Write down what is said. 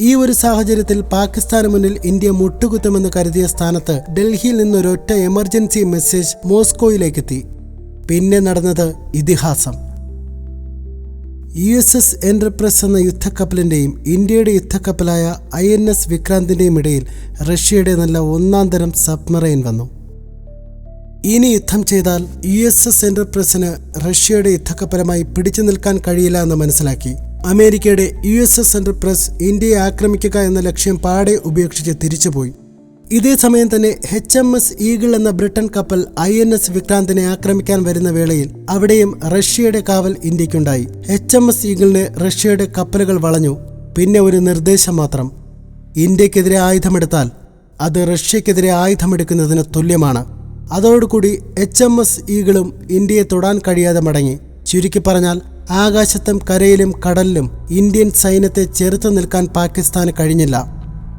ഈ ഒരു സാഹചര്യത്തിൽ പാകിസ്ഥാന് മുന്നിൽ ഇന്ത്യ മുട്ടുകുത്തുമെന്ന് കരുതിയ സ്ഥാനത്ത് ഡൽഹിയിൽ നിന്നൊരൊറ്റ എമർജൻസി മെസ്സേജ് മോസ്കോയിലേക്കെത്തി. പിന്നെ നടന്നത് ഇതിഹാസം. യു എസ് എസ് എന്റർപ്രസ് എന്ന യുദ്ധക്കപ്പലിന്റെയും ഇന്ത്യയുടെ യുദ്ധക്കപ്പലായ ഐ എൻ എസ് വിക്രാന്തിന്റെയും ഇടയിൽ റഷ്യയുടെ നല്ല ഒന്നാം തരം സബ്മറൈൻ വന്നു. ഇനി യുദ്ധം ചെയ്താൽ യു എസ് എസ് എന്റർപ്രസിന് റഷ്യയുടെ യുദ്ധക്കപ്പലുമായി പിടിച്ചു നിൽക്കാൻ കഴിയില്ല എന്ന് മനസ്സിലാക്കി. അമേരിക്കയുടെ യു എസ് എസ് എന്റർപ്രസ് ഇന്ത്യയെ ആക്രമിക്കുക എന്ന ലക്ഷ്യം പാടെ ഉപേക്ഷിച്ച് തിരിച്ചുപോയി. ഇതേ സമയം തന്നെ എച്ച് എം എസ് ഈഗിൾ എന്ന ബ്രിട്ടൻ കപ്പൽ ഐ എൻ എസ് വിക്രാന്തിനെ ആക്രമിക്കാൻ വരുന്ന വേളയിൽ അവിടെയും റഷ്യയുടെ കാവൽ ഇന്ത്യക്കുണ്ടായി. എച്ച് എം എസ് ഈഗിളിന് റഷ്യയുടെ കപ്പലുകൾ വളഞ്ഞു. പിന്നെ ഒരു നിർദ്ദേശം മാത്രം. ഇന്ത്യക്കെതിരെ ആയുധമെടുത്താൽ അത് റഷ്യക്കെതിരെ ആയുധമെടുക്കുന്നതിന് തുല്യമാണ്. അതോടുകൂടി എച്ച് എം എസ് ഈഗിളും ഇന്ത്യയെ തൊടാൻ കഴിയാതെ മടങ്ങി. ചുരുക്കി പറഞ്ഞാൽ ആകാശത്തും കരയിലും കടലിലും ഇന്ത്യൻ സൈന്യത്തെ ചെറുത്തു നിൽക്കാൻ പാകിസ്ഥാന് കഴിഞ്ഞില്ല.